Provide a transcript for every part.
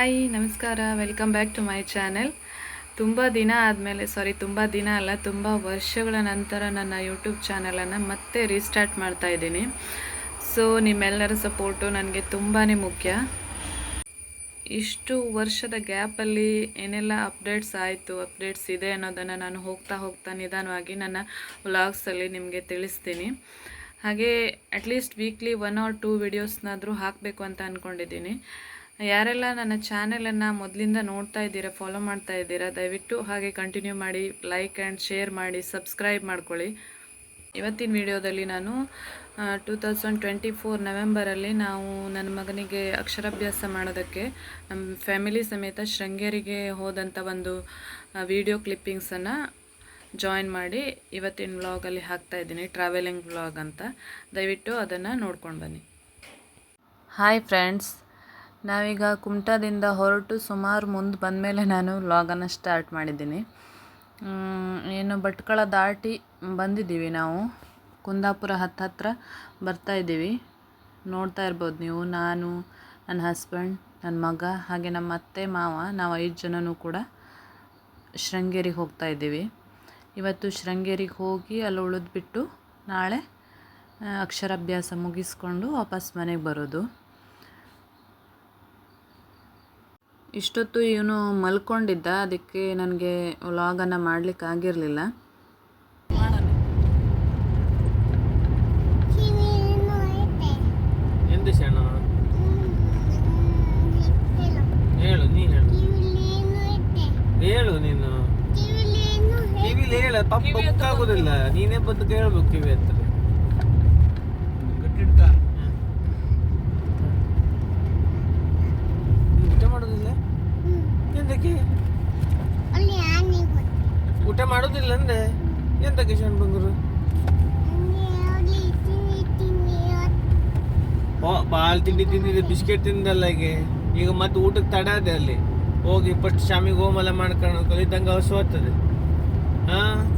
Hi, ನಮಸ್ಕಾರ welcome back to my channel ತುಂಬ ದಿನ ಆದಮೇಲೆ ಸಾರಿ ತುಂಬ ದಿನ ಅಲ್ಲ, ತುಂಬ ವರ್ಷಗಳ ನಂತರ ನನ್ನ ಯೂಟ್ಯೂಬ್ ಚಾನಲನ್ನು ಮತ್ತೆ ರೀಸ್ಟಾರ್ಟ್ ಮಾಡ್ತಾ ಇದ್ದೀನಿ. ಸೊ ನಿಮ್ಮೆಲ್ಲರ ಸಪೋರ್ಟು ನನಗೆ ತುಂಬಾ ಮುಖ್ಯ. ಇಷ್ಟು ವರ್ಷದ ಗ್ಯಾಪಲ್ಲಿ ಏನೆಲ್ಲ ಅಪ್ಡೇಟ್ಸ್ ಆಯಿತು ಅಪ್ಡೇಟ್ಸ್ ಇದೆ ಅನ್ನೋದನ್ನು ನಾನು ಹೋಗ್ತಾ ಹೋಗ್ತಾ ನಿಧಾನವಾಗಿ ನನ್ನ ವ್ಲಾಗ್ಸಲ್ಲಿ ನಿಮಗೆ ತಿಳಿಸ್ತೀನಿ. ಹಾಗೆ at least weekly one or two ವಿಡಿಯೋಸ್ನಾದರೂ ಹಾಕಬೇಕು ಅಂತ ಅಂದ್ಕೊಂಡಿದ್ದೀನಿ ಯಾರೆಲ್ಲ ನನ್ನ ಚಾನೆಲನ್ನು ಮೊದಲಿಂದ ನೋಡ್ತಾ ಇದ್ದೀರಾ ಫಾಲೋ ಮಾಡ್ತಾ ಇದ್ದೀರಾ, ದಯವಿಟ್ಟು ಹಾಗೆ ಕಂಟಿನ್ಯೂ ಮಾಡಿ ಲೈಕ್ ಆ್ಯಂಡ್ ಶೇರ್ ಮಾಡಿ ಸಬ್ಸ್ಕ್ರೈಬ್ ಮಾಡ್ಕೊಳ್ಳಿ. ಇವತ್ತಿನ ವಿಡಿಯೋದಲ್ಲಿ ನಾನು ಟೂ ತೌಸಂಡ್ ಟ್ವೆಂಟಿ ಫೋರ್ ನವೆಂಬರಲ್ಲಿ ನಾವು ನನ್ನ ಮಗನಿಗೆ ಅಕ್ಷರಾಭ್ಯಾಸ ಮಾಡೋದಕ್ಕೆ, ನಮ್ಮ ಫ್ಯಾಮಿಲಿ ಸಮೇತ ಶೃಂಗೇರಿಗೆ ಹೋದಂಥ ಒಂದು ವಿಡಿಯೋ ಕ್ಲಿಪ್ಪಿಂಗ್ಸನ್ನು ಜಾಯಿನ್ ಮಾಡಿ ಇವತ್ತಿನ ವ್ಲಾಗಲ್ಲಿ ಹಾಕ್ತಾ ಇದ್ದೀನಿ ಟ್ರಾವೆಲಿಂಗ್ ವ್ಲಾಗ್ ಅಂತ. ದಯವಿಟ್ಟು ಅದನ್ನು ನೋಡ್ಕೊಂಡು ಬನ್ನಿ. ಹಾಯ್ ಫ್ರೆಂಡ್ಸ್ ನಾವೀಗ ಕುಮಟಾದಿಂದ ಹೊರಟು ಸುಮಾರು ಮುಂದೆ ಬಂದಮೇಲೆ ನಾನು ವ್ಲಾಗನ್ನು ಸ್ಟಾರ್ಟ್ ಮಾಡಿದ್ದೀನಿ. ಏನು ಭಟ್ಕಳ ದಾಟಿ ಬಂದಿದ್ದೀವಿ ನಾವು. ಕುಂದಾಪುರ ಹತ್ತು ಹತ್ತಿರ ಬರ್ತಾ ಇದ್ದೀವಿ. ನೋಡ್ತಾ ಇರ್ಬೋದು ನೀವು, ನಾನು, ನನ್ನ ಹಸ್ಬೆಂಡ್ ನನ್ನ ಮಗ, ಹಾಗೆ ನಮ್ಮ ಅತ್ತೆ, ಮಾವ, ನಾವು ಐದು ಜನನೂ ಕೂಡ ಶೃಂಗೇರಿಗೆ ಹೋಗ್ತಾ ಇದ್ದೀವಿ. ಇವತ್ತು ಶೃಂಗೇರಿಗೆ ಹೋಗಿ ಅಲ್ಲಿ ಉಳಿದ್ಬಿಟ್ಟು ನಾಳೆ ಅಕ್ಷರಾಭ್ಯಾಸ ಮುಗಿಸ್ಕೊಂಡು ವಾಪಸ್ ಮನೆಗೆ ಬರೋದು. ಇಷ್ಟೊತ್ತು ಇವನು ಮಲ್ಕೊಂಡಿದ್ದ ಅದಕ್ಕೆ ನನಗೆ ವ್ಲಾಗನ್ನು ಮಾಡಲಿಕ್ಕೆ ಆಗಿರಲಿಲ್ಲ. ಹೇಳು ನೀನು ಹೇಳು. ಹೇಳು ನೀನು. ಕಿವಿಲಿ ಹೇಳ ತಪ್ಪು ಆಗುದಿಲ್ಲ. ನೀನೇ ಬಂದು ಕೇಳ್ಬೇಕು ಕಿವಿ ಹತ್ರ ನೀನ್ ಊಟ ಮಾಡೋದಿಲ್ಲ ಎಂತಕ್ಕೆ ಊಟ ಮಾಡೋದಿಲ್ಲ ಅಂದೆ ಎಂತಕ್ಕೆ ಶಣ್ ಬಂಗರು? ಓ ಬಾಲ್ ತಿಂಡಿ ತಿಂದಿದೆ ಬಿಸ್ಕೆಟ್ ತಿಂದಲ್ಲ ಈಗ ಈಗ ಮತ್ತೆ ಊಟಕ್ಕೆ ತಡ ಅದೆ ಅಲ್ಲಿ. ಹೋಗಿ ಫಸ್ಟ್ ಶಾಮಿಗೆ ಹೋಮಲ್ಲ ಮಾಡ್ಕೊಂಡು ಕಲಿತಂಗೆ ಆಗ್ತದೆ. ಹಾ?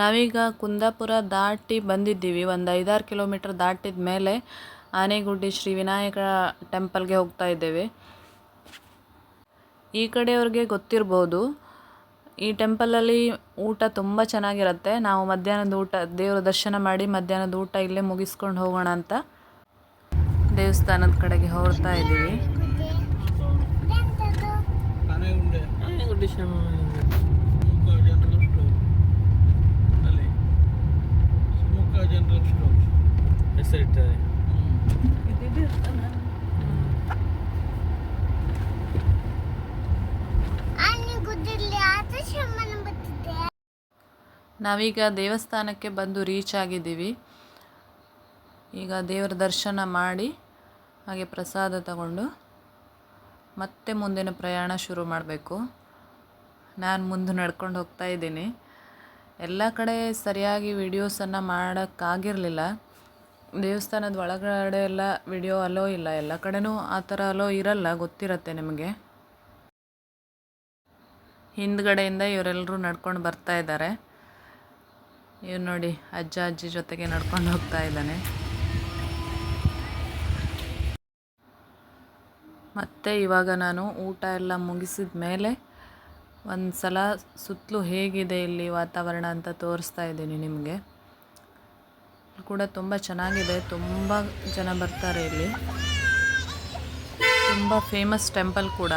ನಾವೀಗ ಕುಂದಾಪುರ ದಾಟಿ ಬಂದಿದ್ದೀವಿ. ಒಂದು ಐದಾರು ಕಿಲೋಮೀಟ್ರ್ ದಾಟಿದ ಮೇಲೆ ಆನೆಗುಡ್ಡಿ ಶ್ರೀ ವಿನಾಯಕ ಟೆಂಪಲ್ಗೆ ಹೋಗ್ತಾ ಇದ್ದೇವೆ. ಈ ಕಡೆಯವ್ರಿಗೆ ಗೊತ್ತಿರ್ಬೋದು, ಈ ಟೆಂಪಲಲ್ಲಿ ಊಟ ತುಂಬ ಚೆನ್ನಾಗಿರುತ್ತೆ. ನಾವು ಮಧ್ಯಾಹ್ನದ ಊಟ, ದೇವರ ದರ್ಶನ ಮಾಡಿ ಮಧ್ಯಾಹ್ನದ ಊಟ ಇಲ್ಲೇ ಮುಗಿಸ್ಕೊಂಡು ಹೋಗೋಣ ಅಂತ ದೇವಸ್ಥಾನದ ಕಡೆಗೆ ಹೊರಡ್ತಾ ಇದ್ದೀವಿ. ಆನೆಗುಡ್ಡಿ ಸ್ಟೋರ್ ನಾವೀಗ ದೇವಸ್ಥಾನಕ್ಕೆ ಬಂದು ರೀಚ್ ಆಗಿದ್ದೀವಿ. ಈಗ ದೇವರ ದರ್ಶನ ಮಾಡಿ, ಹಾಗೆ ಪ್ರಸಾದ ತಗೊಂಡು ಮತ್ತೆ ಮುಂದಿನ ಪ್ರಯಾಣ ಶುರು ಮಾಡಬೇಕು. ನಾನು ಮುಂದೆ ನಡ್ಕೊಂಡು ಹೋಗ್ತಾ ಇದ್ದೀನಿ. ಎಲ್ಲ ಕಡೆ ಸರಿಯಾಗಿ ವೀಡಿಯೋಸನ್ನು ಮಾಡೋಕ್ಕಾಗಿರಲಿಲ್ಲ. ದೇವಸ್ಥಾನದ ಒಳಗಡೆ ಎಲ್ಲ ವಿಡಿಯೋ ಅಲೋ ಇಲ್ಲ, ಎಲ್ಲ ಕಡೆನೂ ಆ ಥರ ಅಲೋ ಇರಲ್ಲ, ಗೊತ್ತಿರತ್ತೆ ನಿಮಗೆ. ಹಿಂದ್ಗಡೆಯಿಂದ ಇವರೆಲ್ಲರೂ ನಡ್ಕೊಂಡು ಬರ್ತಾ ಇದ್ದಾರೆ. ಇವ್ರು ನೋಡಿ, ಅಜ್ಜ ಅಜ್ಜಿ ಜೊತೆಗೆ ನಡ್ಕೊಂಡು ಹೋಗ್ತಾ ಇದ್ದಾನೆ. ಮತ್ತು ಇವಾಗ ನಾನು ಊಟ ಎಲ್ಲ ಮುಗಿಸಿದ ಮೇಲೆ ಒಂದು ಸಲ ಸುತ್ತಲೂ ಹೇಗಿದೆ ಇಲ್ಲಿ ವಾತಾವರಣ ಅಂತ ತೋರಿಸ್ತಾ ಇದ್ದೀನಿ ನಿಮಗೆ. ಕೂಡ ತುಂಬ ಚೆನ್ನಾಗಿದೆ, ತುಂಬ ಜನ ಬರ್ತಾರೆ ಇಲ್ಲಿ. ತುಂಬ ಫೇಮಸ್ ಟೆಂಪಲ್ ಕೂಡ.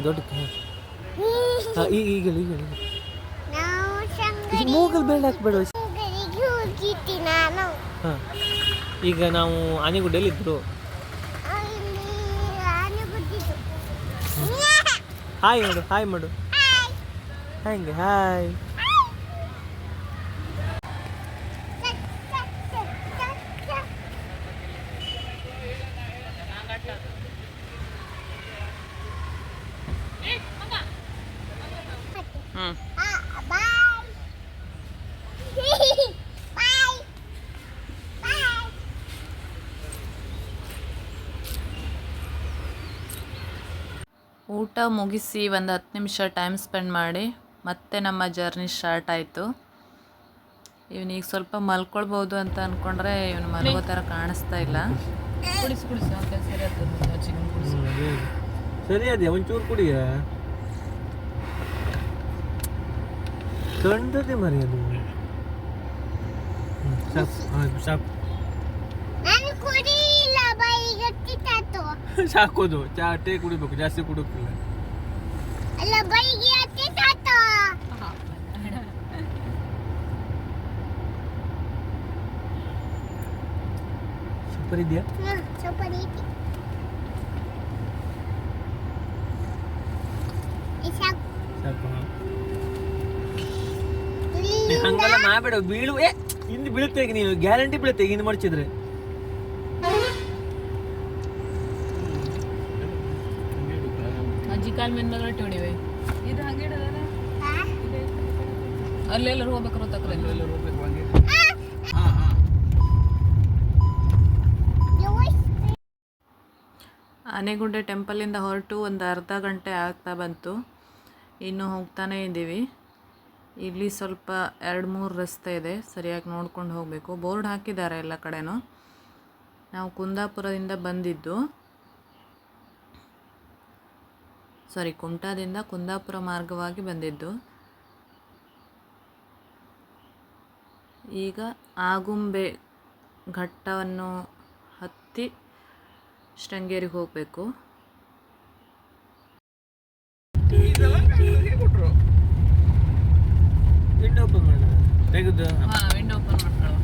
ಅದಕ್ಕೆ ದೊಡ್ಡ ಈಗ ಈಗ ಮೂಗಲ್ ಬೇಡ ಹಾಕ್ಬೇಡ ಹ. ಈಗ ನಾವು ಆನೆಗುಡ್ಡೆಯಲ್ಲಿ ಇದ್ರು ಹಾಯ್ ಮಾಡು. ಹಾಯ್. ಮಾಡು ಹಂಗೆ ಹಾಯ್. ಹ್ಞೂ ಊಟ ಮುಗಿಸಿ ಒಂದು ಹತ್ತು ನಿಮಿಷ ಟೈಮ್ ಸ್ಪೆಂಡ್ ಮಾಡಿ ಮತ್ತೆ ನಮ್ಮ ಜರ್ನಿ ಸ್ಟಾರ್ಟ್ ಆಯಿತು. ಇವನಿಗೆ ಸ್ವಲ್ಪ ಮಲ್ಕೊಳ್ಬೋದು ಅಂತ ಅಂದ್ಕೊಂಡ್ರೆ ಇವನು ಮಲ್ಗೋ ಥರ ಕಾಣಿಸ್ತಾ ಇಲ್ಲ. ಕುಡಿಸಿ ಕುಡಿಸಿ ಸರಿ ಆಗ್ತದೆ ಚಿಕನ್ ಕುಡಿಸಿ ಸರಿ ಅದೇ ಒಂಚೂರು ಕುಡಿಯ ಕಂಡದೆ ಮರಿ ಅದು ಹ್ಮ್, ಸಾಕು ಆಯ್ತು, ಸಾಕು ನಾನು ಕುಡಿಯಿಲ್ಲ ಬೈಗೆ ತಿತ್ತಾತು ಸಾಕೋದು ಚಾ ಟೇ ಕುಡಿಬೇಕು ಜಾಸ್ತಿ ಕುಡಿಯೋಕ್ಕಿಲ್ಲ ಅಲ್ಲ ಬೈಗೆ ತಿತ್ತಾತು ಸೂಪರ್ ಇದೆಯಾ ಹ್ಮ್ ಸ್ವಲ್ಪ ಹಂಗೆಲ್ಲ ಮಾಡಬೇಡ ಬೀಳು. ಏ ಹಿಂದೆ ಬೀಳುತ್ತೆ ಈಗ ನೀನು ಗ್ಯಾರಂಟಿ ಬೀಳುತ್ತೆ ಈಗ ಹಿಂದೆ ಮಡಚಿದ್ರೆ ಅಜ್ಜಿ ಕಾಲ್ ಮೇಲೆ ಹೊಡಿವೆ ಇದು ಹಂಗೆ ಇಡೋದಲ್ಲ? ಅಲ್ಲೆಲ್ಲರೂ ಹೋಗ್ಬೇಕು ತಕ್ರೆ ಆನೆಗುಂಡೆ ಟೆಂಪಲಿಂದ ಹೊರಟು ಒಂದು ಅರ್ಧ ಗಂಟೆ ಆಗ್ತಾ ಬಂತು. ಇನ್ನು ಹೋಗ್ತಾನೇ ಇದ್ದೀವಿ. ಇಲ್ಲಿ ಸ್ವಲ್ಪ ಎರಡು ಮೂರು ರಸ್ತೆ ಇದೆ. ಸರಿಯಾಗಿ ನೋಡ್ಕೊಂಡು ಹೋಗಬೇಕು. ಬೋರ್ಡ್ ಹಾಕಿದ್ದಾರೆ ಎಲ್ಲ ಕಡೆನೂ. ನಾವು ಕುಂದಾಪುರದಿಂದ ಬಂದಿದ್ದು. ಸಾರಿ ಕುಮಟಾದಿಂದ ಕುಂದಾಪುರ ಮಾರ್ಗವಾಗಿ ಬಂದಿದ್ದು. ಈಗ ಆಗುಂಬೆ ಘಟ್ಟವನ್ನು ಹತ್ತಿ ಶೃಂಗೇರಿಗೆ ಹೋಗಬೇಕು. ತೆಗೆದು ಹಾಂ ವಿಂಡೋ ಓಪನ್ ಮಾಡ್ಕೊಳ್ಳೋ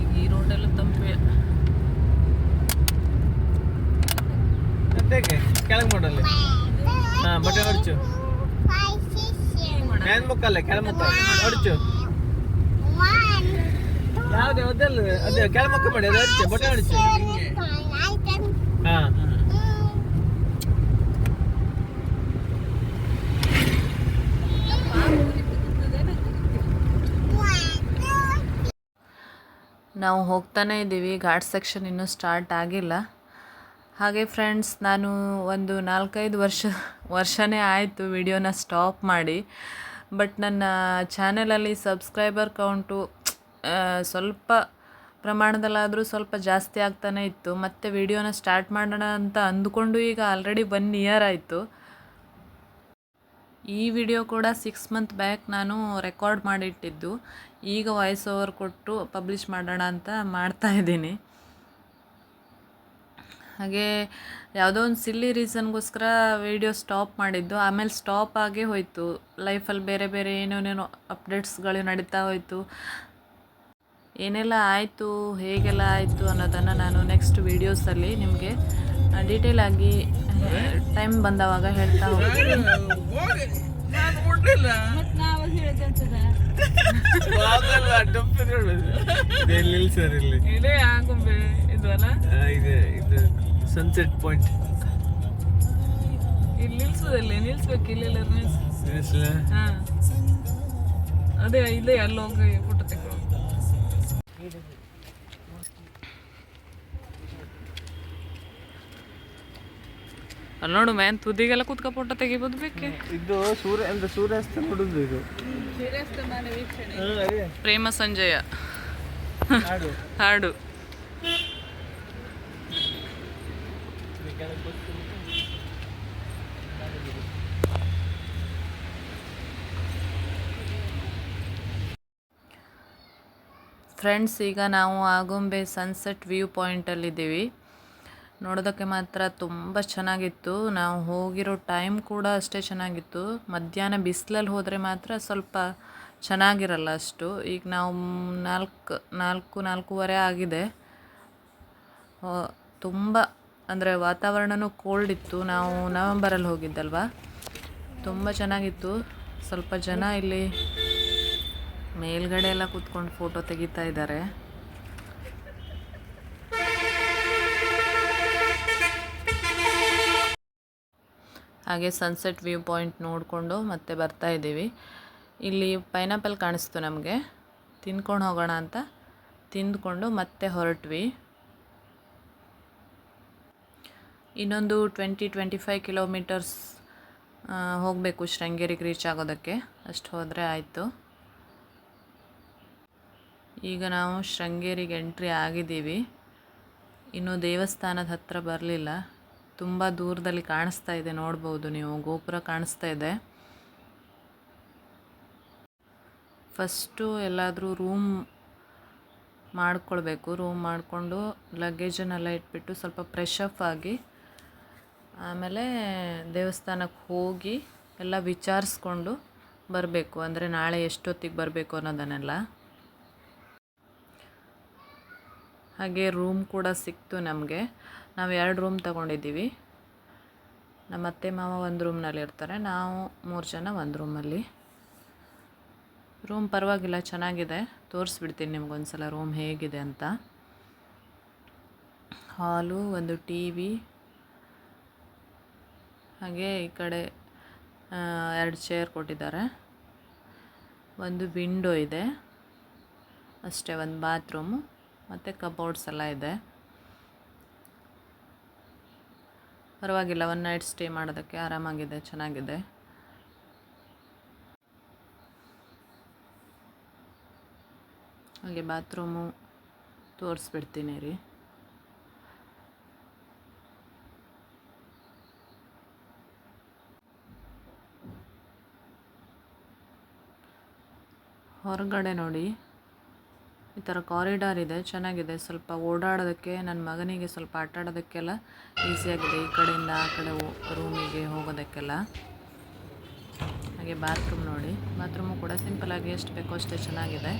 ಈಗ ಈ ರೋಡೆಲ್ಲ ತಂಪೆ ತೆಗೆ ಕೆಳಗೆ ಮಾಡಲ್ಲ ಹಾ ಬಟ್ಟೆ ಹೊಡ್ಚು ಮ್ಯಾನ್ ಮುಕ್ಕಲ್ಲ ಕೆಳ ಮುಕ್ಕ ಹೊಡ್ಚು ಯಾವ್ದು ಅದಲ್ಲ ಅದೇ ಕೆಳ ಮುಕ್ಕ ಮಾಡಿ ಅದು ಹೊಡ್ಚು ಬಟ್ಟೆ ಹೊಡ್ಚು ಹಾ ನಾವು ಹೋಗ್ತಾನೆ ಇದ್ದೀವಿ. ಘಾಟ್ ಸೆಕ್ಷನ್ ಇನ್ನೂ ಸ್ಟಾರ್ಟ್ ಆಗಿಲ್ಲ. ಹಾಗೆ ಫ್ರೆಂಡ್ಸ್, ನಾನು ಒಂದು ನಾಲ್ಕೈದು ವರ್ಷ, ವರ್ಷನೇ ಆಯಿತು ವಿಡಿಯೋನ ಸ್ಟಾಪ್ ಮಾಡಿ. ಬಟ್ ನನ್ನ ಚಾನೆಲಲ್ಲಿ ಸಬ್ಸ್ಕ್ರೈಬರ್ ಕೌಂಟು ಸ್ವಲ್ಪ ಪ್ರಮಾಣದಲ್ಲಾದರೂ ಸ್ವಲ್ಪ ಜಾಸ್ತಿ ಆಗ್ತಾನೆ ಇತ್ತು. ಮತ್ತು ವಿಡಿಯೋನ ಸ್ಟಾರ್ಟ್ ಮಾಡೋಣ ಅಂತ ಅಂದ್ಕೊಂಡು ಈಗ ಆಲ್ರೆಡಿ ಒನ್ ಇಯರ್ ಆಯಿತು. ಈ ವಿಡಿಯೋ ಕೂಡ ಸಿಕ್ಸ್ ಮಂತ್ ಬ್ಯಾಕ್ ನಾನು ರೆಕಾರ್ಡ್ ಮಾಡಿಟ್ಟಿದ್ದು. ಈಗ ವಾಯ್ಸ್ ಓವರ್ ಕೊಟ್ಟು ಪಬ್ಲಿಷ್ ಮಾಡೋಣ ಅಂತ ಮಾಡ್ತಾ ಇದ್ದೀನಿ ಹಾಗೆ ಯಾವುದೋ ಒಂದು ಸಿಲ್ಲಿ ರೀಸನ್ಗೋಸ್ಕರ ವಿಡಿಯೋ ಸ್ಟಾಪ್ ಮಾಡಿದ್ದು ಆಮೇಲೆ ಸ್ಟಾಪ್ ಆಗೇ ಹೋಯಿತು ಲೈಫಲ್ಲಿ ಬೇರೆ ಬೇರೆ ಏನೇನೇನೋ ಅಪ್ಡೇಟ್ಸ್ಗಳು ನಡೀತಾ ಹೋಯಿತು ಏನೆಲ್ಲ ಆಯಿತು ಹೇಗೆಲ್ಲ ಆಯಿತು ಅನ್ನೋದನ್ನು ನಾನು ನೆಕ್ಸ್ಟ್ ವೀಡಿಯೋಸಲ್ಲಿ ನಿಮಗೆ ಡೀಟೇಲ್ ಆಗಿ ಟೈಮ್ ಬಂದವಾಗ ಹೇಳ್ತಾ ಹೋಗ್ತೀನಿ ಸರ್ ಇಲ್ಲಿ? ಇದೇ ಆಗುಂಬೆ ಇದು ಅಲ್ಲ ಇದೆ ಇದು ಸನ್ಸೆಟ್ ಪಾಯಿಂಟ್ ಇಲ್ಲಿ ನಿಲ್ಸೋದಲ್ಲಿ? ನಿಲ್ಸ್ಬೇಕು ಇಲ್ಲೆಲ್ಲ ನಿಲ್ಸ್. ಇಲ್ಲ ಹಾ. ಅದೇ ಇಲ್ಲೇ ಅಲ್ಲಿ ಹೋಗಿ ಫೋಟೋ ತೆಗೆದು ಅಲ್ಲಿ ನೋಡು ಮ್ಯಾನ್ ತುದಿಗೆಲ್ಲ ಕೂತ್ಕೊ ಫೋಟೋ ತೆಗಿಬೋದು ಬೇಕೆ? ಇದು ಸೂರ್ಯ ಅಂದ್ರೆ ಸೂರ್ಯಾಸ್ತ ನೋಡುದು ಇದು. ಪ್ರೇಮ ಸಂಜಯ. ಹಾಡು. ಫ್ರೆಂಡ್ಸ್ ಈಗ ನಾವು ಆಗುಂಬೆ ಸನ್ಸೆಟ್ ವ್ಯೂ ಪಾಯಿಂಟಲ್ಲಿದ್ದೀವಿ ನೋಡೋದಕ್ಕೆ ಮಾತ್ರ ತುಂಬ ಚೆನ್ನಾಗಿತ್ತು. ನಾವು ಹೋಗಿರೋ ಟೈಮ್ ಕೂಡ ಅಷ್ಟೇ ಚೆನ್ನಾಗಿತ್ತು. ಮಧ್ಯಾಹ್ನ ಬಿಸಿಲಲ್ಲಿ ಹೋದರೆ ಮಾತ್ರ ಸ್ವಲ್ಪ ಚೆನ್ನಾಗಿರಲ್ಲ ಅಷ್ಟು. ಈಗ ನಾವು ನಾಲ್ಕು ನಾಲ್ಕು, ನಾಲ್ಕೂವರೆ ಆಗಿದೆ. ತುಂಬ ಅಂದರೆ ವಾತಾವರಣವೂ ಕೋಲ್ಡ್ ಇತ್ತು. ನಾವು ನವೆಂಬರಲ್ಲಿ ಹೋಗಿದ್ದಲ್ವಾ? ತುಂಬ ಚೆನ್ನಾಗಿತ್ತು. ಸ್ವಲ್ಪ ಜನ ಇಲ್ಲಿ ಮೇಲ್ಗಡೆ ಎಲ್ಲ ಕೂತ್ಕೊಂಡು ಫೋಟೋ ತೆಗಿತಾ ಇದ್ದಾರೆ. ಹಾಗೆ ಸನ್ಸೆಟ್ ವ್ಯೂ ಪಾಯಿಂಟ್ ನೋಡಿಕೊಂಡು ಮತ್ತೆ ಬರ್ತಾ ಇದ್ದೀವಿ. ಇಲ್ಲಿ ಪೈನಾಪಲ್ ಕಾಣಿಸ್ತು ನಮಗೆ. ತಿನ್ಕೊಂಡು ಹೋಗೋಣ ಅಂತ ತಿಂದ್ಕೊಂಡು ಮತ್ತೆ ಹೊರಟ್ವಿ. ಇನ್ನೊಂದು ಟ್ವೆಂಟಿ ಟ್ವೆಂಟಿ ಫೈವ್ ಕಿಲೋಮೀಟರ್ಸ್ ಹೋಗಬೇಕು ಶೃಂಗೇರಿಗೆ ರೀಚ್ ಆಗೋದಕ್ಕೆ. ಅಷ್ಟು ಹೋದರೆ ಆಯಿತು. ಈಗ ನಾವು ಶೃಂಗೇರಿಗೆ ಎಂಟ್ರಿ ಆಗಿದ್ದೀವಿ. ಇನ್ನೂ ದೇವಸ್ಥಾನದ ಹತ್ತಿರ ಬರಲಿಲ್ಲ. ತುಂಬ ದೂರದಲ್ಲಿ ಕಾಣಿಸ್ತಾ ಇದೆ, ನೋಡ್ಬೋದು ನೀವು, ಗೋಪುರ ಕಾಣಿಸ್ತಾ ಇದೆ. ಫಸ್ಟು ಎಲ್ಲಾದರೂ ರೂಮ್ ಮಾಡ್ಕೊಳ್ಬೇಕು, ರೂಮ್ ಮಾಡಿಕೊಂಡು ಲಗೇಜನ್ನೆಲ್ಲ ಇಟ್ಬಿಟ್ಟು ಸ್ವಲ್ಪ ಫ್ರೆಶ್ ಅಪ್ ಆಗಿ, ಆಮೇಲೆ ದೇವಸ್ಥಾನಕ್ಕೆ ಹೋಗಿ ಎಲ್ಲ ವಿಚಾರಿಸ್ಕೊಂಡು ಬರಬೇಕು, ಅಂದರೆ ನಾಳೆ ಎಷ್ಟೊತ್ತಿಗೆ ಬರಬೇಕು ಅನ್ನೋದನ್ನೆಲ್ಲ. ಹಾಗೆ ರೂಮ್ ಕೂಡ ಸಿಕ್ತು ನಮಗೆ. ನಾವು ಎರಡು ರೂಮ್ ತಗೊಂಡಿದ್ದೀವಿ. ನಮ್ಮ ಅತ್ತೆ, ಮಾವ ಒಂದು ರೂಮ್ನಲ್ಲಿ ಇರ್ತಾರೆ. ನಾವು ಮೂರು ಜನ ಒಂದು ರೂಮಲ್ಲಿ ರೂಮ್ ಪರವಾಗಿಲ್ಲ, ಚೆನ್ನಾಗಿದೆ. ತೋರಿಸ್ಬಿಡ್ತೀನಿ ನಿಮ್ಗೊಂದು ಸಲ ರೂಮ್ ಹೇಗಿದೆ ಅಂತ. ಹಾಲು ಒಂದು ಟಿ ವಿ ಹಾಗೆ ಈ ಕಡೆ ಎರಡು ಚೇರ್ ಕೊಟ್ಟಿದ್ದಾರೆ. ಒಂದು ವಿಂಡೋ ಇದೆ. ಅಷ್ಟೇ, ಒಂದು ಬಾತ್ರೂಮು ಮತ್ತು ಕಬೋರ್ಡ್ಸ್ ಎಲ್ಲ ಇದೆ. ಪರವಾಗಿಲ್ಲ ಒನ್ ನೈಟ್ ಸ್ಟೇ ಮಾಡೋದಕ್ಕೆ ಆರಾಮಾಗಿದೆ, ಚೆನ್ನಾಗಿದೆ. ಹಾಗೆ ಬಾತ್ರೂಮು ತೋರಿಸ್ಬಿಡ್ತೀನಿ ರೀ. ಹೊರಗಡೆ ನೋಡಿ. ಈ ಥರ ಕಾರಿಡಾರ್ ಇದೆ, ಚೆನ್ನಾಗಿದೆ. ಸ್ವಲ್ಪ ಓಡಾಡೋದಕ್ಕೆ ನನ್ನ ಮಗನಿಗೆ ಸ್ವಲ್ಪ ಆಟ ಆಡೋದಕ್ಕೆಲ್ಲ ಈಸಿಯಾಗಿದೆ ಈ ಕಡೆಯಿಂದ ಆ ಕಡೆ ರೂಮಿಗೆ ಹೋಗೋದಕ್ಕೆಲ್ಲ. ಹಾಗೆ ಬಾತ್ರೂಮ್ ನೋಡಿ. ಬಾತ್ರೂಮು ಕೂಡ ಸಿಂಪಲಾಗಿ ಎಷ್ಟು ಬೇಕೋ ಅಷ್ಟೇ ಚೆನ್ನಾಗಿದೆ.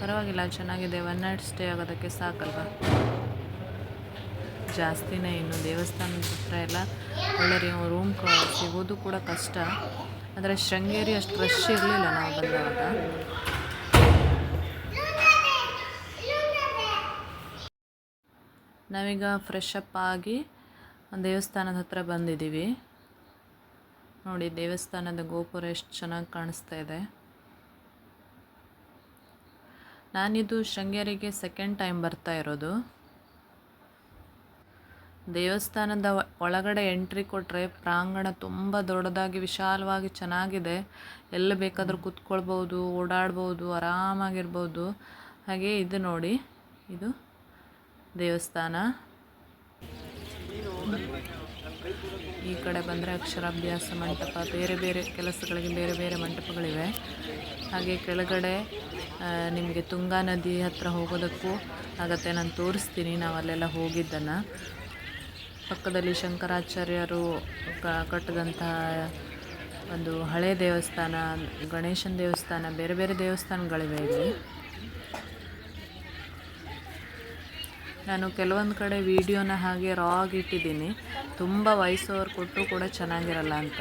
ಪರವಾಗಿಲ್ಲ, ಚೆನ್ನಾಗಿದೆ. ಒನ್ ನೈಟ್ ಸ್ಟೇ ಆಗೋದಕ್ಕೆ ಸಾಕಲ್ವಾ? ಜಾಸ್ತಿನೇ ಇನ್ನು ದೇವಸ್ಥಾನದ ಹತ್ರ ಎಲ್ಲ ಒಳ್ಳೆ ರೂಮ್ ಸಿಗೋದು ಕೂಡ ಕಷ್ಟ. ಆದರೆ ಶೃಂಗೇರಿ ಅಷ್ಟು ರಶ್ ಇರಲಿಲ್ಲ ನಾವು ಬಂದಾಗ ನಾವೀಗ ಫ್ರೆಶ್ ಅಪ್ ಆಗಿ ದೇವಸ್ಥಾನದ ಹತ್ರ ಬಂದಿದ್ದೀವಿ. ನೋಡಿ, ದೇವಸ್ಥಾನದ ಗೋಪುರ ಎಷ್ಟು ಚೆನ್ನಾಗಿ ಕಾಣಿಸ್ತಾ ಇದೆ. ನಾನಿದು ಶೃಂಗೇರಿಗೆ ಸೆಕೆಂಡ್ ಟೈಮ್ ಬರ್ತಾ ಇರೋದು. ದೇವಸ್ಥಾನದ ಒಳಗಡೆ ಎಂಟ್ರಿ ಕೊಟ್ಟರೆ ಪ್ರಾಂಗಣ ತುಂಬ ದೊಡ್ಡದಾಗಿ ವಿಶಾಲವಾಗಿ ಚೆನ್ನಾಗಿದೆ. ಎಲ್ಲಿ ಬೇಕಾದರೂ ಕೂತ್ಕೊಳ್ಬೋದು, ಓಡಾಡ್ಬೋದು, ಆರಾಮಾಗಿರ್ಬೋದು. ಹಾಗೆ ಇದು ನೋಡಿ, ಇದು ದೇವಸ್ಥಾನ. ಈ ಕಡೆ ಬಂದರೆ ಅಕ್ಷರಾಭ್ಯಾಸ ಮಂಟಪ, ಬೇರೆ ಬೇರೆ ಕೆಲಸಗಳಿಗೆ ಬೇರೆ ಬೇರೆ ಮಂಟಪಗಳಿವೆ. ಹಾಗೆ ಕೆಳಗಡೆ ನಿಮಗೆ ತುಂಗಾ ನದಿ ಹತ್ರ ಹೋಗೋದಕ್ಕೂ ಆಗತ್ತೆ. ನಾನು ತೋರಿಸ್ತೀನಿ ನಾವು ಅಲ್ಲೆಲ್ಲ ಹೋಗಿದ್ದನ್ನು. ಪಕ್ಕದಲ್ಲಿ ಶಂಕರಾಚಾರ್ಯರು ಕ- ಕಟ್ಟಿದಂತಹ ಒಂದು ಹಳೆ ದೇವಸ್ಥಾನ ಗಣೇಶನ ದೇವಸ್ಥಾನ ಬೇರೆ ಬೇರೆ ದೇವಸ್ಥಾನಗಳಿವೆ ಇಲ್ಲಿ. ನಾನು ಕೆಲವೊಂದು ಕಡೆ ವಿಡಿಯೋನ ಹಾಗೆ ರಾ ಆಗಿ ಇಟ್ಟಿದ್ದೀನಿ. ತುಂಬ ವಾಯ್ಸ್ ಓವರ್ ಕೊಟ್ಟರು ಕೂಡ ಚೆನ್ನಾಗಿರಲ್ಲ ಅಂತ.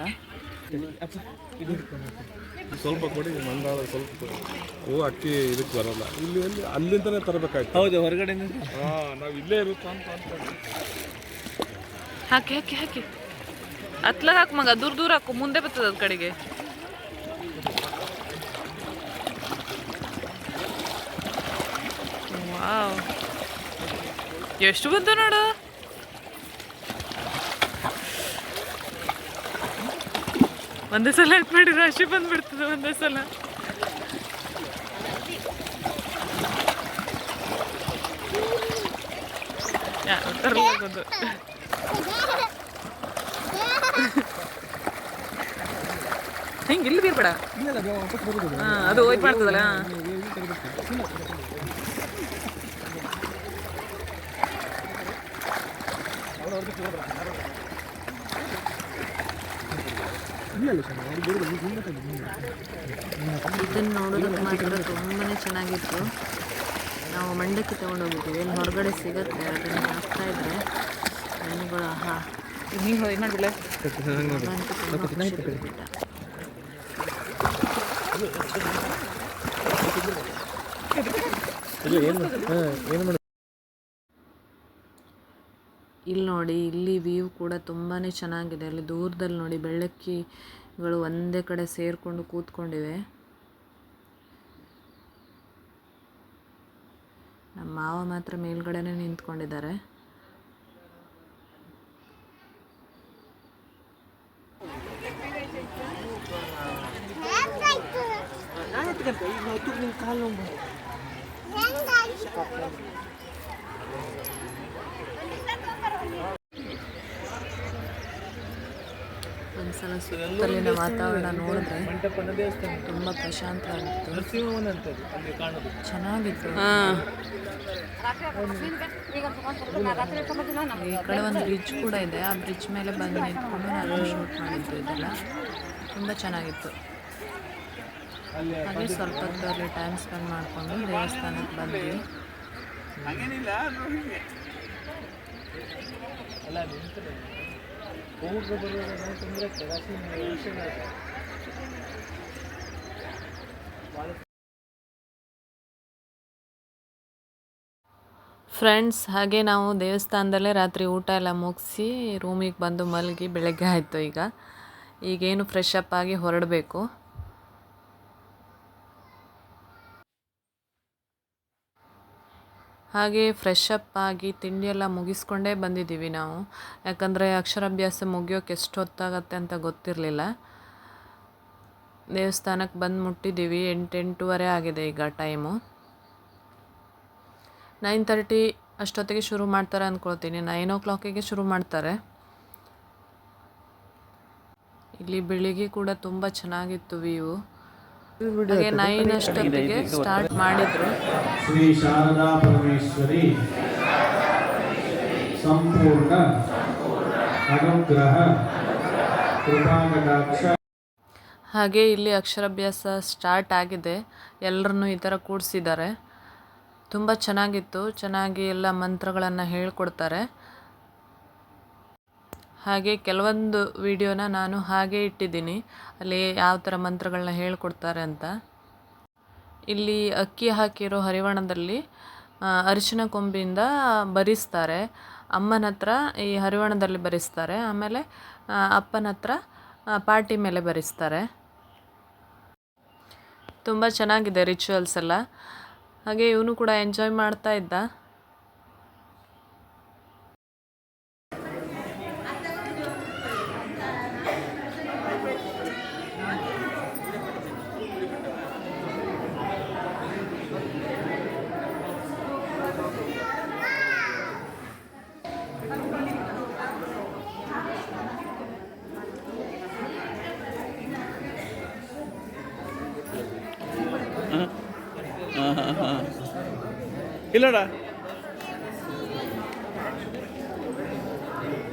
ಸ್ವಲ್ಪ ಕೊಡಿ ಮಂಡಾಳ ಸ್ವಲ್ಪ ಕೊಡಿ. ಹೂ ಅಕ್ಕಿ ಇದಕ್ಕೆ ಬರಲ್ಲ. ಇಲ್ಲಿ ಎಲ್ಲಿ ಅಲ್ಲಿಂದನೇ ತರಬೇಕಾಯ್ತು. ಹೌದು ಹೊರಗಡೆ ಹಾ ನಾವು ಇಲ್ಲೇ ಇರುತ್ತೆ ಅಂತ. ಹಾಕಿ ಹಾಕಿ ಹಾಕಿ. ಅತ್ಲಾಗ ಹಾಕು ಮಗ, ದೂರ ದೂರ ಹಾಕು, ಮುಂದೆ ಬರ್ತದೆ ಅದ್ ಕಡೆಗೆ. ವಾವ್. ಎಷ್ಟು ಬಂತು ನೋಡು. ಒಂದೇ ಸಲ ಹಾಕ್ಬೇಡಿ ರಾಶಿ ಬಂದ್ಬಿಡ್ತದೆ, ಒಂದೇ ಸಲ. ಯಾರು ತರಲಾಗೋದು ಹಿಂಗೆ ಇಲ್ಲಿ ಬೀರ್ಬೇಡ? ಹಾ, ಅದು ಹೋಯ್ತು ಮಾಡ್ತದಲ್ಲ? ಇದನ್ನು ನೋಡೋದಕ್ಕೆ ಮಾತ್ರ ತುಂಬಾ ಚೆನ್ನಾಗಿತ್ತು. ನಾವು ಮಂಡಕ್ಕಿ ತೊಗೊಂಡೋಗಿದ್ದೀವಿ ಹೊರಗಡೆ ಸಿಗುತ್ತೆ ಅದನ್ನು ಹಾಕ್ತಾ ಇದ್ರೆ. ಹಣ್ಣುಗಳು ಹಾಂ ಇದು ಇಲ್ಲಿ ನೋಡಿ, ಇಲ್ಲಿ ವ್ಯೂ ಕೂಡ ತುಂಬಾ ಚೆನ್ನಾಗಿದೆ. ಅಲ್ಲಿ ದೂರದಲ್ಲಿ ನೋಡಿ, ಬೆಳ್ಳಕ್ಕಿಗಳು ಒಂದೇ ಕಡೆ ಸೇರಿಕೊಂಡು ಕೂತ್ಕೊಂಡಿವೆ. ನಮ್ಮ ಮಾವ ಮಾತ್ರ ಮೇಲ್ಗಡೆನೇ ನಿಂತ್ಕೊಂಡಿದ್ದಾರೆ. ಒಂದ್ಸಲ ಸುತ್ತಲಿನ ವಾತಾವರಣ ನೋಡಿದ್ರೆ ತುಂಬ ಪ್ರಶಾಂತ ಆಗಿತ್ತು ಚೆನ್ನಾಗಿತ್ತು ಈ ಕಡೆ ಒಂದು ಬ್ರಿಡ್ಜ್ ಕೂಡ ಇದೆ. ಆ ಬ್ರಿಡ್ಜ್ ಮೇಲೆ ಬಂದು ನಿಂತ್ಕೊಂಡು ನಾನು ಶೂಟ್ ಮಾಡಿದ್ದು ಇದೆಲ್ಲ. ತುಂಬಾ ಚೆನ್ನಾಗಿತ್ತು. ಹಾಗೆ ಸ್ವಲ್ಪ ಹೊತ್ತು ಅಲ್ಲಿ ಟೈಮ್ ಸ್ಪೆಂಡ್ ಮಾಡಿಕೊಂಡು ದೇವಸ್ಥಾನಕ್ಕೆ ಬಂದ್ವಿ. ಫ್ರೆಂಡ್ಸ್ ಹಾಗೆ. ನಾವು ದೇವಸ್ಥಾನದಲ್ಲೇ ರಾತ್ರಿ ಊಟ ಎಲ್ಲ ಮುಗಿಸಿ ರೂಮಿಗೆ ಬಂದು ಮಲಗಿ ಬೆಳಗ್ಗೆ ಆಯಿತು ಈಗ. ಈಗೇನು ಫ್ರೆಶ್ ಅಪ್ ಆಗಿ ಹೊರಡಬೇಕು. ಹಾಗೆ ಫ್ರೆಶ್ ಅಪ್ ಆಗಿ ತಿಂಡಿ ಎಲ್ಲ ಮುಗಿಸ್ಕೊಂಡೇ ಬಂದಿದ್ದೀವಿ ನಾವು. ಯಾಕಂದರೆ ಅಕ್ಷರಾಭ್ಯಾಸ ಮುಗಿಯೋಕೆ ಎಷ್ಟು ಹೊತ್ತಾಗತ್ತೆ ಅಂತ ಗೊತ್ತಿರಲಿಲ್ಲ. ದೇವಸ್ಥಾನಕ್ಕೆ ಬಂದು ಮುಟ್ಟಿದ್ದೀವಿ. ಎಂಟು ಆಗಿದೆ ಈಗ ಟೈಮು ನೈನ್ ತರ್ಟಿ ಅಷ್ಟೊತ್ತಿಗೆ ಶುರು ಮಾಡ್ತಾರೆ ಅಂದ್ಕೊಳ್ತೀನಿ ನೈನ್ ಓ ಕ್ಲಾಕಿಗೆ ಶುರು ಮಾಡ್ತಾರೆ. ಇಲ್ಲಿ ಬೆಳಿಗ್ಗೆ ಕೂಡ ತುಂಬ ಚೆನ್ನಾಗಿತ್ತು ವ್ಯೂ ಹಾಗೆ ನೈನ್ ಅಷ್ಟೊತ್ತಿಗೆ ಸ್ಟಾರ್ಟ್ ಮಾಡಿದ್ರು. ಶ್ರೀ ಶಾರದಾ ಪರಮೇಶ್ವರಿ ಸಂಪೂರ್ಣ ಅನುಗ್ರಹ ಕೃಪಾಕಟಾಕ್ಷ. ಹಾಗೆ ಇಲ್ಲಿ ಅಕ್ಷರಾಭ್ಯಾಸ ಸ್ಟಾರ್ಟ್ ಆಗಿದೆ. ಎಲ್ಲರನ್ನು ಈ ಥರ ಕೂಡಿಸಿದ್ದಾರೆ. ತುಂಬ ಚೆನ್ನಾಗಿತ್ತು. ಚೆನ್ನಾಗಿ ಎಲ್ಲ ಮಂತ್ರಗಳನ್ನು ಹೇಳ್ಕೊಡ್ತಾರೆ. ಹಾಗೆ ಕೆಲವೊಂದು ವಿಡಿಯೋನ ನಾನು ಹಾಗೆ ಇಟ್ಟಿದ್ದೀನಿ. ಅಲ್ಲಿ ಯಾವ ಥರ ಮಂತ್ರಗಳನ್ನ ಹೇಳ್ಕೊಡ್ತಾರೆ ಅಂತ. ಇಲ್ಲಿ ಅಕ್ಕಿ ಹಾಕಿರೋ ಹರಿವಣದಲ್ಲಿ ಅರಿಶಿನ ಕೊಂಬಿಯಿಂದ ಬರಿಸ್ತಾರೆ. ಅಮ್ಮನ ಹತ್ರ ಈ ಹರಿವಣದಲ್ಲಿ ಬರಿಸ್ತಾರೆ. ಆಮೇಲೆ ಅಪ್ಪನ ಹತ್ರ ಪಾಟಿ ಮೇಲೆ ಬರಿಸ್ತಾರೆ. ತುಂಬ ಚೆನ್ನಾಗಿದೆ ರಿಚುವಲ್ಸ್ ಎಲ್ಲ. ಹಾಗೆ ಇವನು ಕೂಡ ಎಂಜಾಯ್ ಮಾಡ್ತಾ ಇದ್ದ. ಇಲ್ಲಡ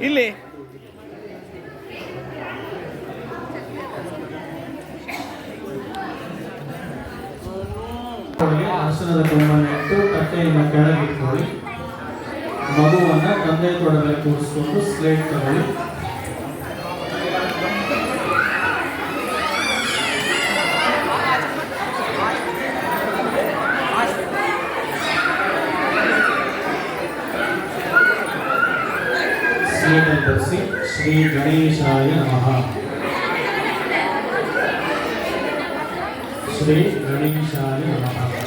ಇಲ್ಲಿ. ಆಸನದ ಕೊಂಬನ್ನು ಇಟ್ಟು ಕಟ್ಟೆಯನ್ನು ಕೆಳಗಿಟ್ಕೊಳ್ಳಿ ಮಗುವನ್ನು ತಂದೆ ತೊಡದಲ್ಲಿ ಕೂರಿಸ್ಕೊಂಡು ಸ್ಲೇಟ್ ತಗೊಳ್ಳಿ. ஸ்ரீ கணேசாய நமஹா. ஸ்ரீ கணேசாய நமஹா.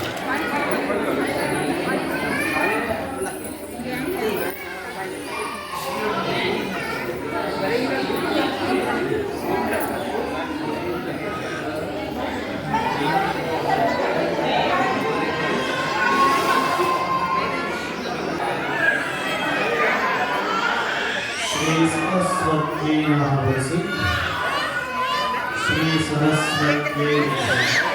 Singh, Sri Sahasrar K.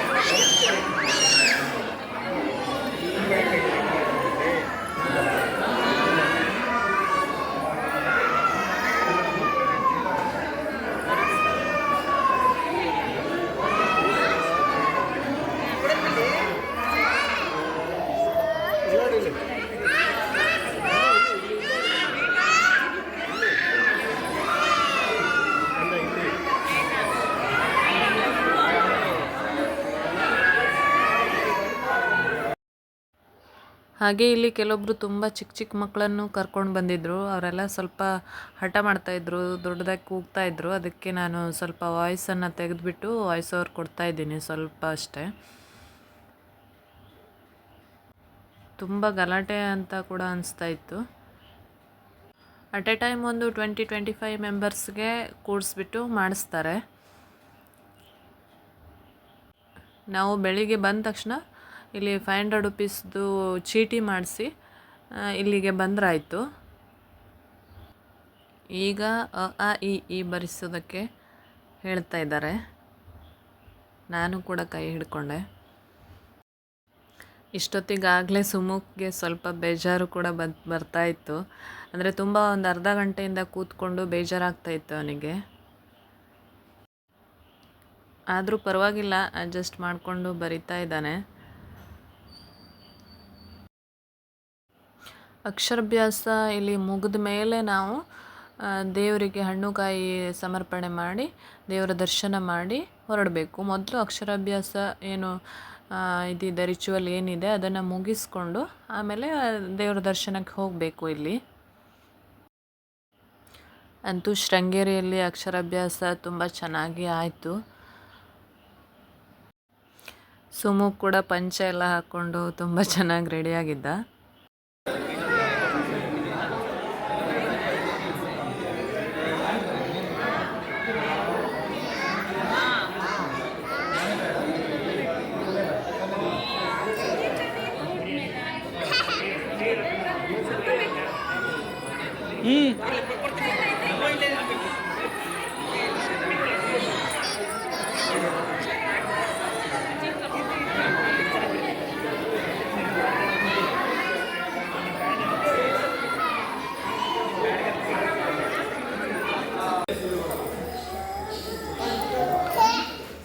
ಹಾಗೆ ಇಲ್ಲಿ ಕೆಲವೊಬ್ರು ತುಂಬ ಚಿಕ್ಕ ಚಿಕ್ಕ ಮಕ್ಕಳನ್ನು ಕರ್ಕೊಂಡು ಬಂದಿದ್ದರು ಅವರೆಲ್ಲ ಸ್ವಲ್ಪ ಹಠ ಮಾಡ್ತಾಯಿದ್ರು ದೊಡ್ಡದಾಗಿ ಕೂಗ್ತಾ ಇದ್ರು. ಅದಕ್ಕೆ ನಾನು ಸ್ವಲ್ಪ ವಾಯ್ಸನ್ನು ತೆಗೆದುಬಿಟ್ಟು ವಾಯ್ಸ್ ಓವರ್ ಕೊಡ್ತಾ ಇದ್ದೀನಿ ಸ್ವಲ್ಪ ಅಷ್ಟೇ. ತುಂಬ ಗಲಾಟೆ ಅಂತ ಕೂಡ ಅನಿಸ್ತಾ ಇತ್ತು. ಅಟ್ ಎ ಟೈಮ್ ಒಂದು ಟ್ವೆಂಟಿ ಟ್ವೆಂಟಿ ಫೈವ್ ಮೆಂಬರ್ಸ್ಗೆ ಕೂಡಿಸ್ಬಿಟ್ಟು ಮಾಡಿಸ್ತಾರೆ. ನಾವು ಬೆಳಿಗ್ಗೆ ಬಂದ ತಕ್ಷಣ ಇಲ್ಲಿ ಫೈವ್ ಹಂಡ್ರೆಡ್ ರುಪೀಸ್ದು ಚೀಟಿ ಮಾಡಿಸಿ ಇಲ್ಲಿಗೆ ಬಂದರಾಯಿತು. ಈಗ ಅ, ಆ ಇ ಈ ಬರೆಸೋದಕ್ಕೆ ಹೇಳ್ತಾ ಇದ್ದಾರೆ. ನಾನು ಕೂಡ ಕೈ ಹಿಡ್ಕೊಂಡೆ. ಇಷ್ಟೊತ್ತಿಗಾಗಲೇ ಸುಮುಖ್ಗೆ ಸ್ವಲ್ಪ ಬೇಜಾರು ಕೂಡ ಬಂದು ಬರ್ತಾ ಇತ್ತು. ಅಂದರೆ ತುಂಬ ಒಂದು ಅರ್ಧ ಗಂಟೆಯಿಂದ ಕೂತ್ಕೊಂಡು ಬೇಜಾರಾಗ್ತಾ ಇತ್ತು ಅವನಿಗೆ. ಆದರೂ ಪರವಾಗಿಲ್ಲ, ಅಡ್ಜಸ್ಟ್ ಮಾಡಿಕೊಂಡು ಬರಿತಾ ಇದ್ದಾನೆ. ಅಕ್ಷರಾಭ್ಯಾಸ ಇಲ್ಲಿ ಮುಗಿದ ಮೇಲೆ ನಾವು ದೇವರಿಗೆ ಹಣ್ಣು ಕಾಯಿ ಸಮರ್ಪಣೆ ಮಾಡಿ, ದೇವರ ದರ್ಶನ ಮಾಡಿ ಹೊರಡಬೇಕು. ಮೊದಲು ಅಕ್ಷರಾಭ್ಯಾಸ ಏನು ಇದಿದೆ ರಿಚುವಲ್ ಏನಿದೆ ಅದನ್ನು ಮುಗಿಸ್ಕೊಂಡು ಆಮೇಲೆ ದೇವರ ದರ್ಶನಕ್ಕೆ ಹೋಗಬೇಕು ಇಲ್ಲಿ. ಅಂತೂ ಶೃಂಗೇರಿಯಲ್ಲಿ ಅಕ್ಷರಾಭ್ಯಾಸ ತುಂಬ ಚೆನ್ನಾಗಿ ಆಯಿತು. ಸುಮು ಕೂಡ ಪಂಚೆ ಎಲ್ಲ ಹಾಕ್ಕೊಂಡು ತುಂಬ ಚೆನ್ನಾಗಿ ರೆಡಿಯಾಗಿದ್ದ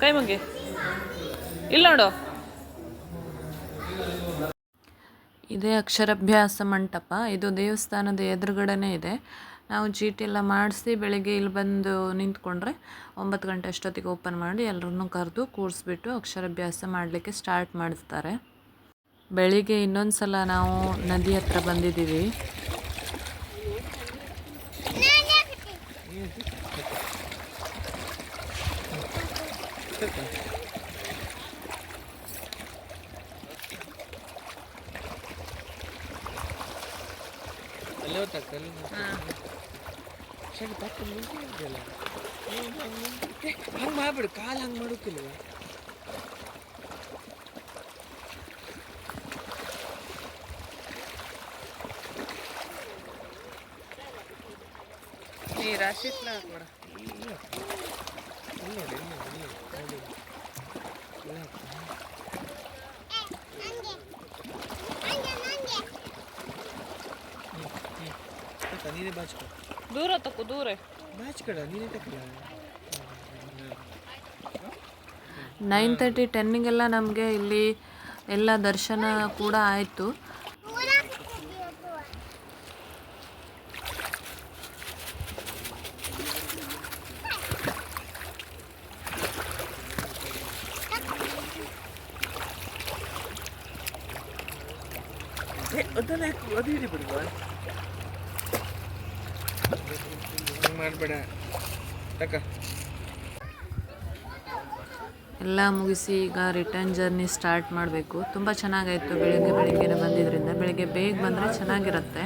ಕೈ ಮುಗಿ ಇಲ್ಲ ನೋಡು ಇದೇ, ಅಕ್ಷರಾಭ್ಯಾಸ ಮಂಟಪ. ಇದು ದೇವಸ್ಥಾನದ ಎದುರುಗಡೆನೇ ಇದೆ. ನಾವು ಚೀಟಿ ಎಲ್ಲ ಮಾಡಿಸಿ ಬೆಳಿಗ್ಗೆ ಇಲ್ಲಿ ಬಂದು ನಿಂತ್ಕೊಂಡ್ರೆ ಒಂಬತ್ತು ಗಂಟೆ ಅಷ್ಟೊತ್ತಿಗೆ ಓಪನ್ ಮಾಡಿ ಎಲ್ಲರನ್ನು ಕರೆದು ಕೂರಿಸ್ಬಿಟ್ಟು ಅಕ್ಷರಾಭ್ಯಾಸ ಮಾಡಲಿಕ್ಕೆ ಸ್ಟಾರ್ಟ್ ಮಾಡಿಸ್ತಾರೆ ಬೆಳಿಗ್ಗೆ ಇನ್ನೊಂದು ಸಲ ನಾವು ನದಿ ಹತ್ರ ಬಂದಿದ್ದೀವಿ. ಹೊತ್ತಾಗ್ತಾ ಅಲ್ಲಿ ಸರಿ ಪಕ್ಕ ಮುಂದಿಲ್ಲ ಹಂಗೆ ಮಾಡ್ಬಿಡು ಕಾಲು ಹಂಗೆ ಮಾಡೋಕ್ಕಿಲ್ವ ನೀನೇ ಬಾಚ್ಕೊ ದೂರ ತಕ್ಕು ದೂರ ಬಾಚ್ಕಡ ನೀನೇ ತಕ್ಕಲ ನೈನ್ ತರ್ಟಿ ಟೆನ್ನಿಗೆಲ್ಲ ನಮಗೆ ಇಲ್ಲಿ ಎಲ್ಲ ದರ್ಶನ ಕೂಡ ಆಯಿತು. ಅದನ್ನ ಅದು ಬಿಡುವ. ಮಾಡಬೇಡ. ತಕ್ಕ ಎಲ್ಲ ಮುಗಿಸಿ ಈಗ ರಿಟರ್ನ್ ಜರ್ನಿ ಸ್ಟಾರ್ಟ್ ಮಾಡಬೇಕು. ತುಂಬ ಚೆನ್ನಾಗಾಯಿತು ಬೆಳಿಗ್ಗೆ ಬೆಳಿಗ್ಗೆ ಬಂದಿದ್ದರಿಂದ ಬೆಳಿಗ್ಗೆ ಬೇಗ ಬಂದರೆ ಚೆನ್ನಾಗಿರುತ್ತೆ.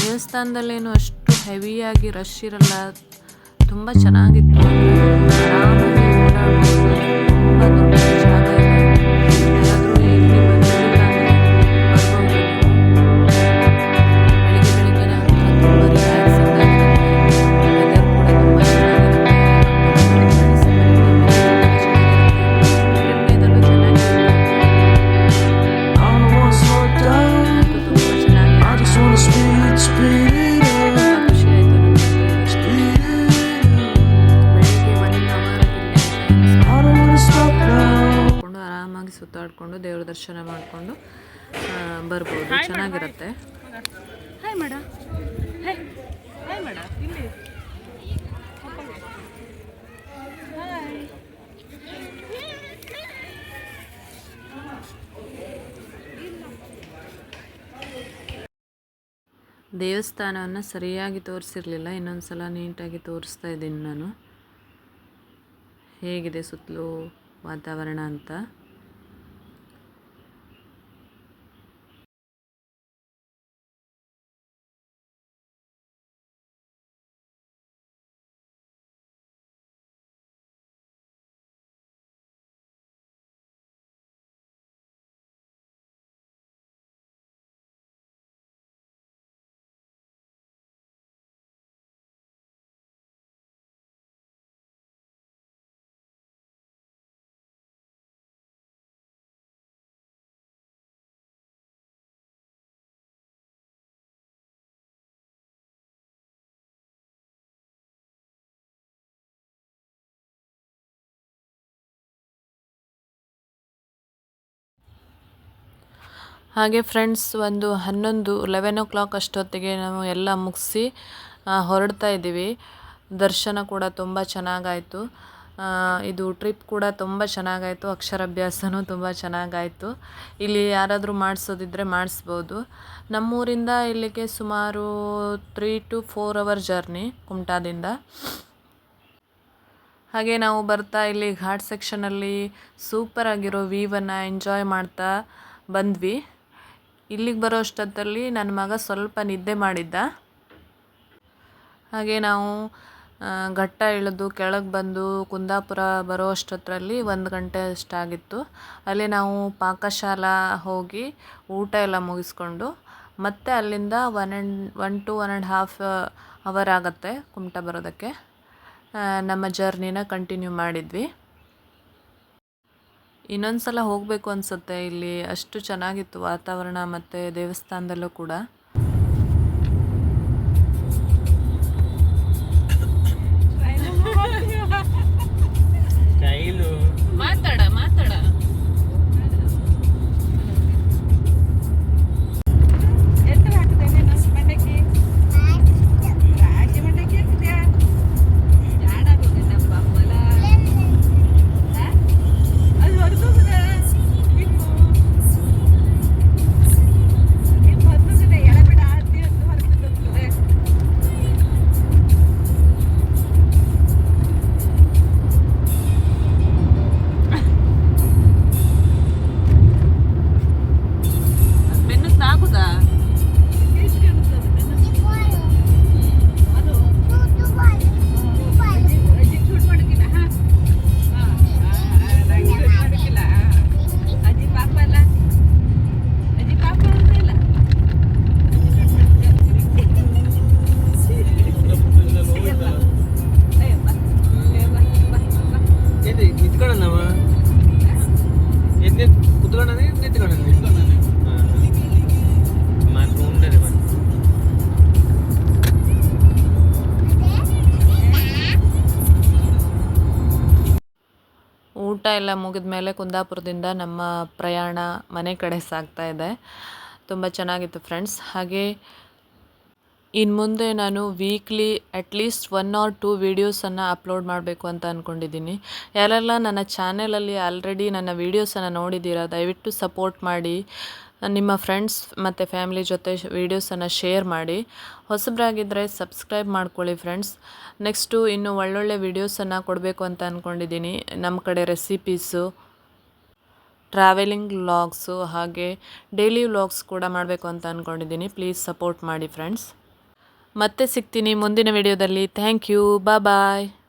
ದೇವಸ್ಥಾನದಲ್ಲೇನು ಅಷ್ಟು ಹೆವಿಯಾಗಿ ರಶ್ ಇರಲ್ಲ. ತುಂಬ ಚೆನ್ನಾಗಿತ್ತು. ಬರ್ಬೋದು ಚೆನ್ನಾಗಿರುತ್ತೆ. ಹಾಯ್ ಮೇಡ ಹಾಯ್ ಹಾಯ್ ಮೇಡ ಇಲ್ಲಿ. ದೇವಸ್ಥಾನವನ್ನು ಸರಿಯಾಗಿ ತೋರಿಸಿರಲಿಲ್ಲ ಇನ್ನೊಂದು ಸಲ ನೀಟಾಗಿ ತೋರಿಸ್ತಾ ಇದ್ದೀನಿ ನಾನು. ಹೇಗಿದೆ ಸುತ್ತಲೂ ವಾತಾವರಣ ಅಂತ? ಹಾಗೆ ಫ್ರೆಂಡ್ಸ್ ಒಂದು ಹನ್ನೊಂದು ಲೆವೆನ್ ಓ ಕ್ಲಾಕ್ ಅಷ್ಟೊತ್ತಿಗೆ ನಾವು ಎಲ್ಲ ಮುಗಿಸಿ ಹೊರಡ್ತಾ ಇದ್ದೀವಿ. ದರ್ಶನ ಕೂಡ ತುಂಬ ಚೆನ್ನಾಗಾಯಿತು. ಇದು ಟ್ರಿಪ್ ಕೂಡ ತುಂಬ ಚೆನ್ನಾಗಾಯಿತು. ಅಕ್ಷರಾಭ್ಯಾಸನೂ ತುಂಬ ಚೆನ್ನಾಗಾಯಿತು. ಇಲ್ಲಿ ಯಾರಾದರೂ ಮಾಡಿಸೋದಿದ್ರೆ ಮಾಡಿಸ್ಬೋದು. ನಮ್ಮೂರಿಂದ ಇಲ್ಲಿಗೆ ಸುಮಾರು three to four hour journey ಕುಮಟಾದಿಂದ. ಹಾಗೆ ನಾವು ಬರ್ತಾ ಇಲ್ಲಿ ಘಾಟ್ ಸೆಕ್ಷನಲ್ಲಿ ಸೂಪರಾಗಿರೋ ವ್ಯೂವನ್ನು ಎಂಜಾಯ್ ಮಾಡ್ತಾ ಬಂದ್ವಿ. ಇಲ್ಲಿಗೆ ಬರೋ ಅಷ್ಟೊತ್ತಲ್ಲಿ ನನ್ನ ಮಗ ಸ್ವಲ್ಪ ನಿದ್ದೆ ಮಾಡಿದ್ದ. ಹಾಗೆ ನಾವು ಘಟ್ಟ ಇಳಿದು ಕೆಳಗೆ ಬಂದು ಕುಂದಾಪುರ ಬರೋ ಅಷ್ಟೊತ್ತರಲ್ಲಿ ಒಂದು ಗಂಟೆ ಅಷ್ಟಾಗಿತ್ತು. ಅಲ್ಲಿ ನಾವು ಪಾಕಶಾಲಾ ಹೋಗಿ ಊಟ ಎಲ್ಲ ಮುಗಿಸ್ಕೊಂಡು ಮತ್ತೆ ಅಲ್ಲಿಂದ one and one to one and half hour ಆಗುತ್ತೆ ಕುಮಟ ಬರೋದಕ್ಕೆ. ನಮ್ಮ ಜರ್ನಿನ ಕಂಟಿನ್ಯೂ ಮಾಡಿದ್ವಿ. ಇನ್ನೊಂದು ಸಲ ಹೋಗಬೇಕು ಅನಿಸುತ್ತೆ ಇಲ್ಲಿ. ಅಷ್ಟು ಚೆನ್ನಾಗಿತ್ತು ವಾತಾವರಣ ಮತ್ತು ದೇವಸ್ಥಾನದಲ್ಲೂ ಕೂಡ. ಊಟ ಎಲ್ಲ ಮುಗಿದ ಮೇಲೆ ಕುಂದಾಪುರದಿಂದ ನಮ್ಮ ಪ್ರಯಾಣ ಮನೆ ಕಡೆ ಸಾಗ್ತಾ ಇದೆ. ತುಂಬ ಚೆನ್ನಾಗಿತ್ತು ಫ್ರೆಂಡ್ಸ್ ಹಾಗೆ ಇನ್ನು ಮುಂದೆ ನಾನು weekly at least one or two ವೀಡಿಯೋಸನ್ನು upload ಮಾಡಬೇಕು ಅಂತ ಅಂದ್ಕೊಂಡಿದ್ದೀನಿ ಯಾರೆಲ್ಲ ನನ್ನ ಚಾನೆಲಲ್ಲಿ ಆಲ್ರೆಡಿ ನನ್ನ ವೀಡಿಯೋಸನ್ನು ನೋಡಿದ್ದೀರಾ, ದಯವಿಟ್ಟು ಸಪೋರ್ಟ್ ಮಾಡಿ, ನಿಮ್ಮ ಫ್ರೆಂಡ್ಸ್ ಮತ್ತು ಫ್ಯಾಮಿಲಿ ಜೊತೆ ವೀಡಿಯೋಸನ್ನು ಶೇರ್ ಮಾಡಿ. ಹೊಸಬ್ರಾಗಿದ್ದರೆ ಸಬ್ಸ್ಕ್ರೈಬ್ ಮಾಡ್ಕೊಳ್ಳಿ ಫ್ರೆಂಡ್ಸ್ ನೆಕ್ಸ್ಟು ಇನ್ನು ಒಳ್ಳೊಳ್ಳೆ ವೀಡಿಯೋಸನ್ನು ಕೊಡಬೇಕು ಅಂತ ಅಂದ್ಕೊಂಡಿದ್ದೀನಿ ನಮ್ಮ ಕಡೆ ರೆಸಿಪೀಸು ಟ್ರಾವೆಲಿಂಗ್ ವ್ಲಾಗ್ಸು ಹಾಗೆ ಡೈಲಿ ವ್ಲಾಗ್ಸ್ ಕೂಡ ಮಾಡಬೇಕು ಅಂತ ಅಂದ್ಕೊಂಡಿದ್ದೀನಿ ಪ್ಲೀಸ್ ಸಪೋರ್ಟ್ ಮಾಡಿ ಫ್ರೆಂಡ್ಸ್ ಮತ್ತೆ ಸಿಗ್ತೀನಿ ಮುಂದಿನ ವಿಡಿಯೋದಲ್ಲಿ. Thank you bye